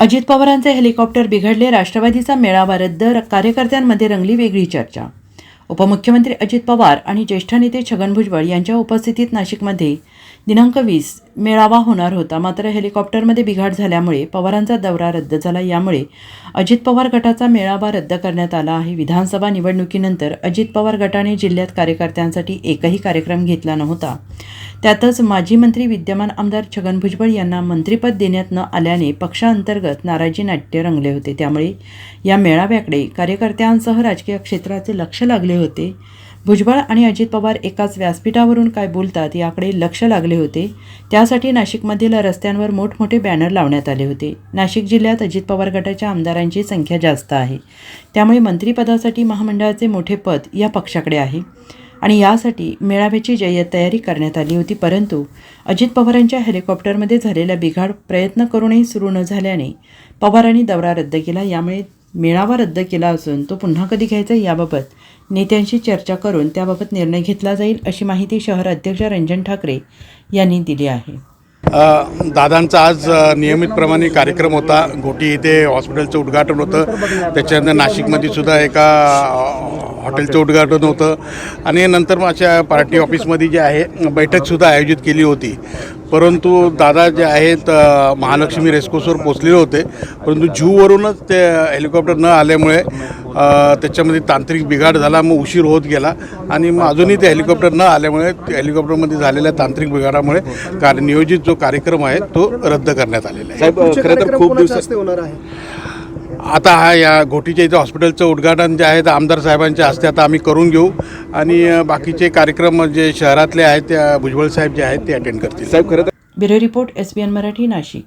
अजित पवारांचे हेलिकॉप्टर बिघडले राष्ट्रवादीचा मेळावा रद्द कार्यकर्त्यांमध्ये रंगली वेगळी चर्चा. उपमुख्यमंत्री अजित पवार आणि ज्येष्ठ नेते छगन भुजबळ यांच्या उपस्थितीत नाशिकमध्ये दिनांक वीस मेळावा होणार होता. मात्र हेलिकॉप्टरमध्ये बिघाड झाल्यामुळे पवारांचा दौरा रद्द झाला. यामुळे अजित पवार गटाचा मेळावा रद्द करण्यात आला आहे. विधानसभा निवडणुकीनंतर अजित पवार गटाने जिल्ह्यात कार्यकर्त्यांसाठी एकही कार्यक्रम घेतला नव्हता. त्यातच माजी मंत्री विद्यमान आमदार छगन भुजबळ यांना मंत्रिपद देण्यात न आल्याने पक्षांतर्गत नाराजी नाट्य रंगले होते. त्यामुळे या मेळाव्याकडे कार्यकर्त्यांसह राजकीय क्षेत्राचे लक्ष लागले होते. भुजबळ आणि अजित पवार एकाच व्यासपीठावरून काय बोलतात याकडे लक्ष लागले होते. त्या यासाठी नाशिकमधील रस्त्यांवर मोठमोठे बॅनर लावण्यात आले होते. नाशिक जिल्ह्यात अजित पवार गटाच्या आमदारांची संख्या जास्त आहे. त्यामुळे मंत्रिपदासाठी महामंडळाचे मोठे पद या पक्षाकडे आहे. आणि यासाठी मेळाव्याची जय्यत तयारी करण्यात आली होती परंतु अजित पवारांच्या हेलिकॉप्टरमध्ये झालेला बिघाड प्रयत्न करूनही सुरू न झाल्याने पवारांनी दौरा रद्द केला. यामुळे मेळावा रद्द केला असून तो पुन्हा कधी घ्यायचा याबाबत नेत्यांशी चर्चा करून त्याबाबत निर्णय घेतला जाईल अशी माहिती शहर अध्यक्ष रंजन ठाकरे यांनी दिली आहे. दादांचा आज नियमितप्रमाणे कार्यक्रम होता. घोटी इथे हॉस्पिटलचं उद्घाटन होतं. त्याच्यानंतर नाशिकमध्ये सुद्धा एका हॉटेलचं उद्घाटन होतं. आणि नंतर माझ्या पार्टी ऑफिसमध्ये जे आहे बैठकसुद्धा आयोजित केली होती. परंतु दादा जे आहेत महालक्ष्मी रेस्कोसवर पोचलेले होते. परंतु जूवरूनच ते हेलिकॉप्टर न आल्यामुळे त्याच्यामध्ये तांत्रिक बिघाड झाला मग उशीर होत गेला आणि मग अजूनही ते हेलिकॉप्टर न आल्यामुळे हेलिकॉप्टरमध्ये झालेल्या तांत्रिक बिघाडामुळे कार्य नियोजित जो कार्यक्रम आहे तो रद्द करण्यात आलेला आहे. साहेब पुढचे खरं तर कार्यक्रम खूप दिवस होणार आहे? आता हा या घोटीच्या इथं हॉस्पिटलचं उद्घाटन जे आहे ते आमदार साहेबांच्या हस्ते आता आम्ही करून घेऊ. आणि बाकीचे कार्यक्रम जे शहरातले आहेत त्या भुजबळ साहेब जे आहेत ते अटेंड करतील. साहेब खरं bureau report S B N Marathi Nashik.